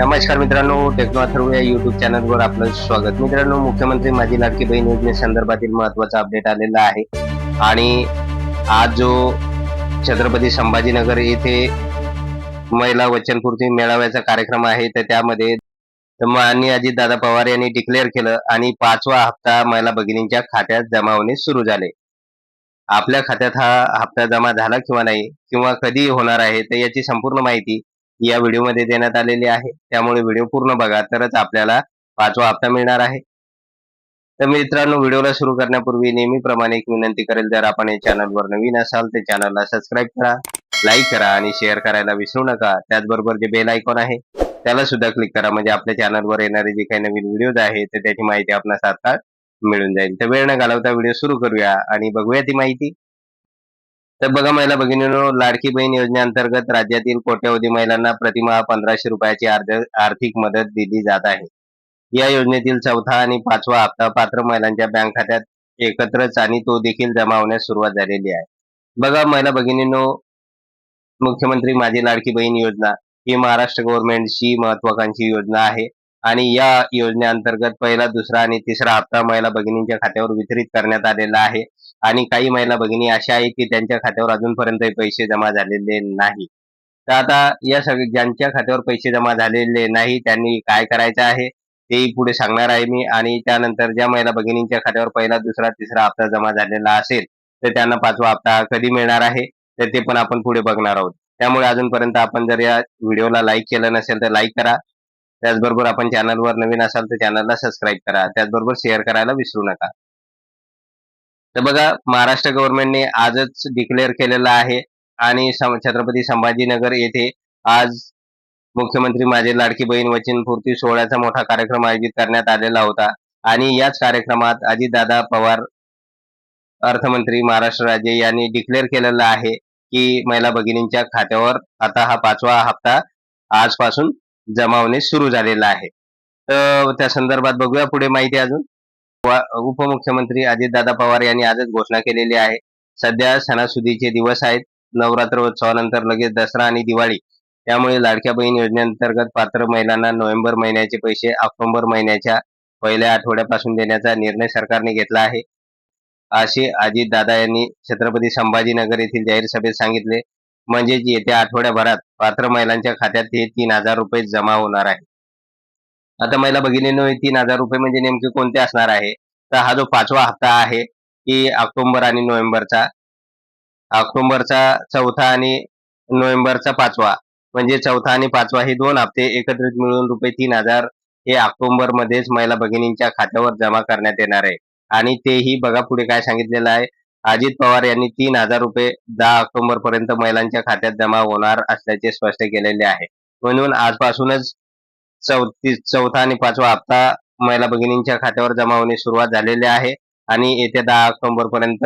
नमस्कार मित्रांनो टेक्नो अथर्व या युट्यूब चॅनलवर आपलं स्वागत. मित्रांनो मुख्यमंत्री माझी लाडकी बहीण योजनेसंदर्भातील महत्त्वाचा अपडेट आलेला आहे. आणि आज जो छत्रपती संभाजीनगर येथे महिला वचनपूर्ती मेळाव्याचा कार्यक्रम आहे तर त्यामध्ये माननीय अजित दादा पवार यांनी डिक्लेअर केलं आणि पाचवा हप्ता महिला भगिनींच्या खात्यात जमा होणे सुरू झाले. आपल्या खात्यात हा हप्ता जमा झाला किंवा नाही किंवा कधी होणार आहे तर याची संपूर्ण माहिती या व्हिडिओमध्ये देण्यात आलेली आहे. त्यामुळे व्हिडिओ पूर्ण बघा तरच आपल्याला पाचवा हप्ता मिळणार आहे. तर मित्रांनो व्हिडिओला सुरू करण्यापूर्वी नेहमीप्रमाणे एक विनंती करेल जर आपण या चॅनलवर नवीन असाल तर चॅनलला सबस्क्राईब करा लाईक करा आणि शेअर करायला विसरू नका. त्याचबरोबर जे बेल आयकॉन आहे त्याला सुद्धा क्लिक करा. म्हणजे आपल्या चॅनलवर येणारे जे काही नवीन व्हिडिओज आहेत तर त्याची माहिती आपणास तात्काळ मिळून जाईल. तर वेळ न घालवता व्हिडिओ सुरू करूया आणि बघूया ती माहिती. तर बघा महिला भगिनीनो लाडकी बहीण योजनेअंतर्गत राज्यातील कोट्यवधी महिलांना प्रतिमाह पंधराशे रुपयाची आर्थिक मदत दिली जात आहे. या योजनेतील चौथा आणि पाचवा हप्ता पात्र महिलांच्या बँक खात्यात एकत्रच आणि तो देखील जमा होण्यास सुरुवात झालेली आहे. बघा महिला भगिनींनो मुख्यमंत्री माझी लाडकी बहीण योजना ही महाराष्ट्र गव्हर्नमेंटची महत्वाकांक्षी योजना आहे आणि या योजनेअंतर्गत पहिला दुसरा आणि तिसरा हप्ता महिला भगिनींच्या खात्यावर वितरित करण्यात आलेला आहे. आणि काही महिला भगिनी अशा आहेत की त्यांच्या खात्यावर अजूनपर्यंत पैसे जमा झालेले नाही. तर आता या सगळ्या ज्यांच्या खात्यावर पैसे जमा झालेले नाही त्यांनी काय करायचं आहे? तेही पुढे सांगणार आहे मी. आणि त्यानंतर ज्या महिला भगिनींच्या खात्यावर पहिला दुसरा तिसरा हप्ता जमा झालेला असेल तर त्यांना पाचवा हप्ता कधी मिळणार आहे? तर ते पण आपण पुढे बघणार आहोत. त्यामुळे अजूनपर्यंत आपण जर या व्हिडिओला लाईक केलं नसेल तर लाईक करा. त्याचबरोबर आपण चॅनलवर नवीन असाल तर चॅनलला सबस्क्राईब करा. त्याचबरोबर शेअर करायला विसरू नका. तर बघा महाराष्ट्र गव्हर्नमेंटने आजच डिक्लेअर केलेलं आहे आणि छत्रपती संभाजीनगर येथे आज मुख्यमंत्री माझे लाडकी बहीण वचनपूर्ती सोहळ्याचा मोठा कार्यक्रम आयोजित करण्यात आलेला होता. आणि याच कार्यक्रमात अजितदादा पवार अर्थमंत्री महाराष्ट्र राज्य यांनी डिक्लेअर केलेलं आहे की महिला भगिनींच्या खात्यावर आता हा पाचवा हप्ता आजपासून जमा होणे सुरू झालेला आहे. तर त्या संदर्भात बघूया पुढे माहिती अजून. उपमुख्यमंत्री अजितदादा पवार यांनी आजच घोषणा केलेली आहे. सध्या सणासुदीचे दिवस आहेत. नवरात्र उत्सवानंतर लगेच दसरा आणि दिवाळी. त्यामुळे लाडक्या बहीण योजनेअंतर्गत पात्र महिलांना नोव्हेंबर महिन्याचे पैसे ऑक्टोबर महिन्याच्या पहिल्या आठवड्यापासून देण्याचा निर्णय सरकारने घेतला आहे. असे अजितदादा यांनी छत्रपती संभाजीनगर येथील जाहीर सभेत सांगितले. म्हणजेच येत्या आठवड्याभरात पात्र महिलांच्या खात्यात हे तीन हजार रुपये जमा होणार आहे आता महिला भगिनींनो तीन हजार रुपये म्हणजे नेमके कोणते असणार आहे? तर हा जो पाचवा हप्ता आहे की ऑक्टोबर आणि नोव्हेंबरचा ऑक्टोबरचा चौथा आणि नोव्हेंबरचा पाचवा. म्हणजे चौथा आणि पाचवा हे दोन हप्ते एकत्रित मिळून रुपये तीन हजार हे ऑक्टोबर मध्येच महिला भगिनींच्या खात्यावर जमा करण्यात येणार आहे. आणि तेही बघा पुढे काय सांगितलेलं आहे. अजित पवार यांनी तीन हजार रुपये दहा ऑक्टोबर पर्यंत महिलांच्या खात्यात जमा होणार असल्याचे स्पष्ट केलेले आहे. म्हणून आजपासूनच चौथी चौथा आणि पाचवा हप्ता महिला भगिनींच्या खात्यावर जमा होणे सुरुवात झालेली आहे. आणि येत्या दहा ऑक्टोबर पर्यंत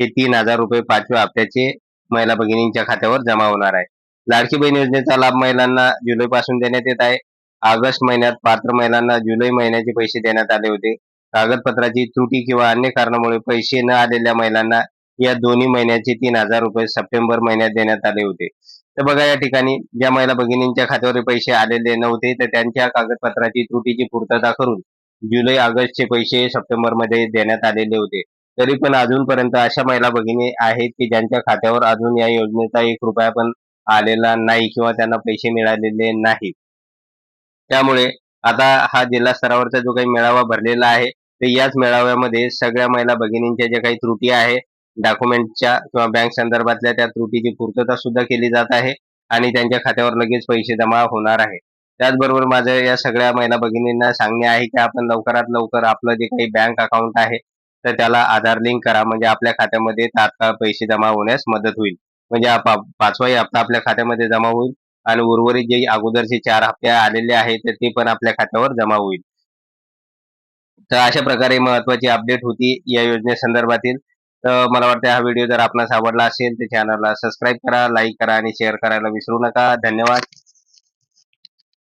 हे तीन हजार रुपये पाचव्या हप्त्याचे महिला भगिनींच्या खात्यावर जमा होणार आहे. लाडकी बहीण योजनेचा लाभ महिलांना जुलै पासून देण्यात येत आहे. ऑगस्ट महिन्यात पात्र महिलांना जुलै महिन्याचे पैसे देण्यात आले होते. कागदपत्राची त्रुटी किंवा अन्य कारणामुळे पैसे न आलेल्या महिलांना या दोन्ही महिन्याचे तीन हजार रुपये सप्टेंबर महिन्यात देण्यात आले होते. तर बघा या ठिकाणी ज्या महिला भगिनींच्या खात्यावर पैसे आलेले नव्हते तर त्यांच्या कागदपत्राची त्रुटीची पूर्तता करून जुलै ऑगस्टचे पैसे सप्टेंबरमध्ये देण्यात आलेले होते. तरी पण अजूनपर्यंत अशा महिला भगिनी आहेत की ज्यांच्या खात्यावर अजून या योजनेचा एक रुपया पण आलेला नाही किंवा त्यांना पैसे मिळालेले नाही त्यामुळे आता हा जिल्हा स्तरावरचा जो काही मेळावा भरलेला आहे तर याच मेळाव्यामध्ये सगळ्या महिला भगिनींच्या ज्या काही त्रुटी आहे डॉक्युमेंटच्या किंवा बँक संदर्भातल्या त्या त्रुटीची पूर्तता सुद्धा केली जात आहे आणि त्यांच्या खात्यावर लगेच पैसे जमा होणार आहे त्याचबरोबर माझं या सगळ्या महिला भगिनींना सांगणे आहे की आपण लवकरात लवकर आपलं जे काही बँक अकाउंट आहे तर त्याला आधार लिंक करा. म्हणजे आपल्या खात्यामध्ये तात्काळ पैसे जमा होण्यास मदत होईल. म्हणजे पाचवाही हप्ता आपल्या खात्यामध्ये जमा होईल आणि उर्वरित जे अगोदरचे चार हप्ते आलेले आहेत तर ते पण आपल्या खात्यावर जमा होईल. तर अशा प्रकारे महत्वाची अपडेट होती या योजनेसंदर्भातील. तर मला वाटतं हा व्हिडिओ जर आपणास आवडला असेल तर चॅनलला सबस्क्राईब करा लाईक करा आणि शेअर करायला विसरू नका. धन्यवाद.